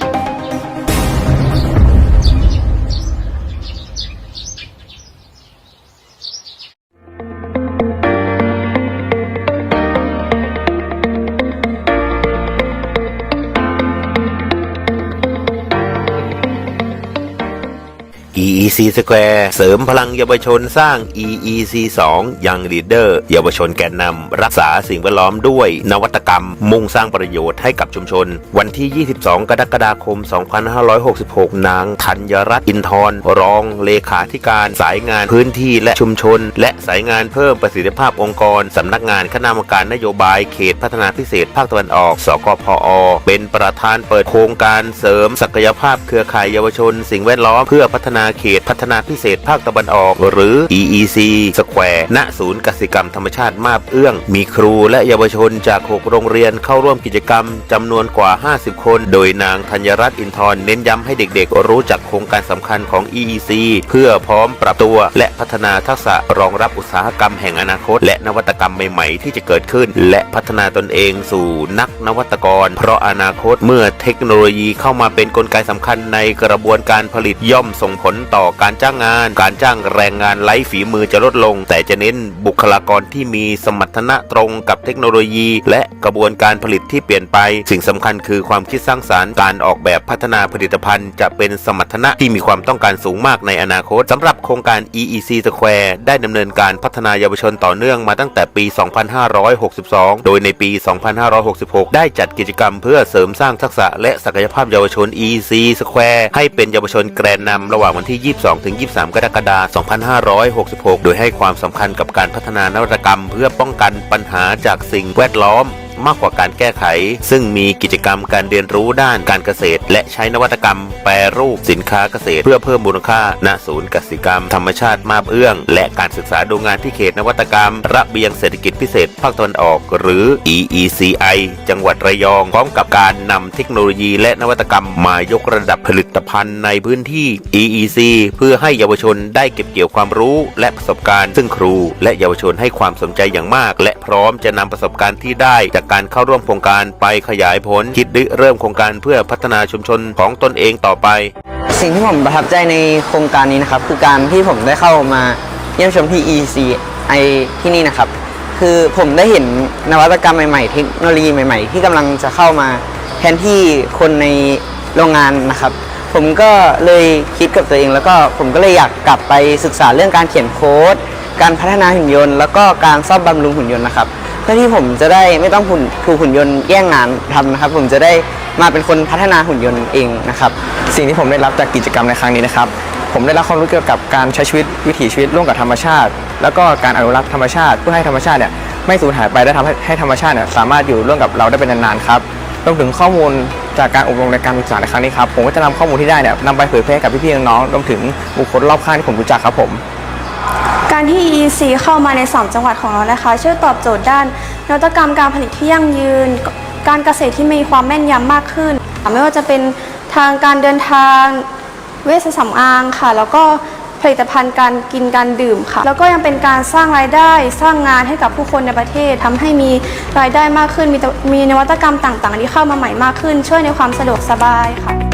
Thank you. EEC Square เสริมพลังเยาวชนสร้าง EEC 2ยังลีดเดอร์เยาวชนแกนนำรักษาสิ่งแวดล้อมด้วยนวัตกรรม มุ่งสร้างประโยชน์ให้กับชุมชน วันที่ 22 กรกฎาคม 2566 นางธัญรัตน์อินทร์รองเลขาธิการสายงานพื้นที่และชุมชน และสายงานเพิ่มประสิทธิภาพองค์กร สำนักงานคณะกรรมการนโยบายเขตพัฒนาพิเศษภาคตะวันออก สกพอ เป็นประธานเปิดโครงการเสริมศักยภาพเครือข่ายเยาวชน สิ่งแวดล้อมเพื่อพัฒนาาเขตพัฒนาพิเศษภาคตะวันออก หรือ EEC Square ณศูนย์กสิกรรมธรรมชาติมาบเอื้อง มีครูและเยาวชนจาก 6 โรงเรียนเข้าร่วมกิจกรรมจำนวนกว่า 50 คน โดยนางธัญรัตน์อินทร์เน้นย้ำให้เด็กๆ รู้จักโครงการสำคัญของ EEC เพื่อพร้อมปรับตัวและพัฒนาทักษะรองรับอุตสาหกรรมแห่งอนาคต และนวัตกรรมใหม่ๆ ที่จะเกิดขึ้น และพัฒนาตนเองสู่นักนวัตกร เพราะอนาคตเมื่อเทคโนโลยีเข้ามาเป็นกลไกสำคัญในกระบวนการผลิตย่อมส่งผลต่อการจ้างงาน การจ้างแรงงานไร้ฝีมือจะลดลง แต่จะเน้นบุคลากรที่มีสมรรถนะตรงกับเทคโนโลยี และกระบวนการผลิตที่เปลี่ยนไป สิ่งสำคัญคือความคิดสร้างสารรค์การออกแบบพัฒนาผลิตภัณฑ์ จะเป็นสมรรถนะที่มีความต้องการสูงมากในอนาคตสำหรับโครงการ EEC Square ได้ดำเนินการพัฒนาเยาวชนต่อเนื่องมาตั้งแต่ปี 2562 โดยในปี 2566 ได้จัดกิจกรรมเพื่อเสริมสร้างทักษะและศักยภาพเยาวชน EEC Square ให้เป็นเยาวชนแกรนนำระหว่างวันที่ 22-23 กรกฎาคม 2566 โดยให้ความสำคัญกับการพัฒฒนานวัตกรรม เพื่อป้องกันปัญหาจากสิ่งแวดล้อม มากกว่าการแก้ไข ซึ่งมีกิจกรรมการเรียนรู้ด้านการเกษตร และใช้นวัตกรรมแปรรูปสินค้าเกษตร เพื่อเพิ่มมูลค่าณศูนย์กสิกรรม ธรรมชาติมาบเอื้อง และการศึกษาดูงานที่เขตนวัตกรรม ระเบียงเศรษฐกิจพิเศษภาคตะวันออก หรือ EECI จังหวัดระยอง พร้อมกับการนำเทคโนโลยีและนวัตกรรมมายกระดับผลิตภัณฑ์ในพื้นที่ EEC เพื่อให้เยาวชนได้เก็บเกี่ยวความรู้และประสบการณ์ ซึ่งครู และเยาวชนให้ความสนใจอย่างมาก และพร้อมจะนำประสบการณ์ที่ได้จากการเข้าร่วมโครงการไปขยายผลคิดริเริ่มโครงการเพื่อพัฒนาชุมชนของตนเองต่อไป สิ่งที่ผมประทับใจในโครงการนี้นะครับ คือการที่ผมได้เข้ามาเยี่ยมชมที่ ECI ที่นี่นะครับ คือผมได้เห็นนวัตกรรมใหม่ๆ เทคโนโลยีใหม่ ๆ ที่กำลังจะเข้ามาแทนที่คนในโรงงานนะครับ ผมก็เลยคิดกับตัวเอง แล้วก็ผมก็เลยอยากกลับไปศึกษาเรื่องการเขียนโค้ดการพัฒนาหุ่นยนต์ แล้วก็การซ่อมบำรุงหุ่นยนต์นะครับ เพื่อที่ผมจะได้ไม่ต้องหุ่นถูกหุ่นยนต์แย่งงานทำนะครับ ผมจะได้มาเป็นคนพัฒนาหุ่นยนต์เองนะครับ สิ่งที่ผมได้รับจากกิจกรรมในครั้งนี้นะครับ ผมได้รับความรู้เกี่ยวกับการใช้ชีวิตวิถีชีวิตร่วมกับธรรมชาติ แล้วก็การอนุรักษ์ธรรมชาติ เพื่อให้ธรรมชาติเนี่ยไม่สูญหายไปและทำให้ให้ธรรมชาติเนี่ยสามารถอยู่ร่วมกับเราได้เป็นนานๆครับรวมถึงข้อมูลจากการอบรมในการศึกษาในครั้งนี้ครับผมก็จะนำข้อมูลที่ได้เนี่ยนำไปเผยแพร่กับพี่ๆน้องๆรวมถึงบุคคลรอบข้างที่ผมรู้จักครับผม การที่ EEC เข้ามาใน 3 จังหวัดของเรานะคะ ช่วยตอบโจทย์ด้านนวัตกรรมการผลิตที่ยั่งยืน การเกษตรที่มีความแม่นยำมากขึ้น ไม่ว่าจะเป็นทางการเดินทาง เวชสำอางค่ะ แล้วก็ผลิตภัณฑ์การกินการดื่มค่ะ แล้วก็ยังเป็นการสร้างรายได้สร้างงานให้กับผู้คนในประเทศทำให้มีรายได้มากขึ้น มีมีนวัตกรรมต่างๆ ที่เข้ามาใหม่มากขึ้น ช่วยในความสะดวกสบายค่ะ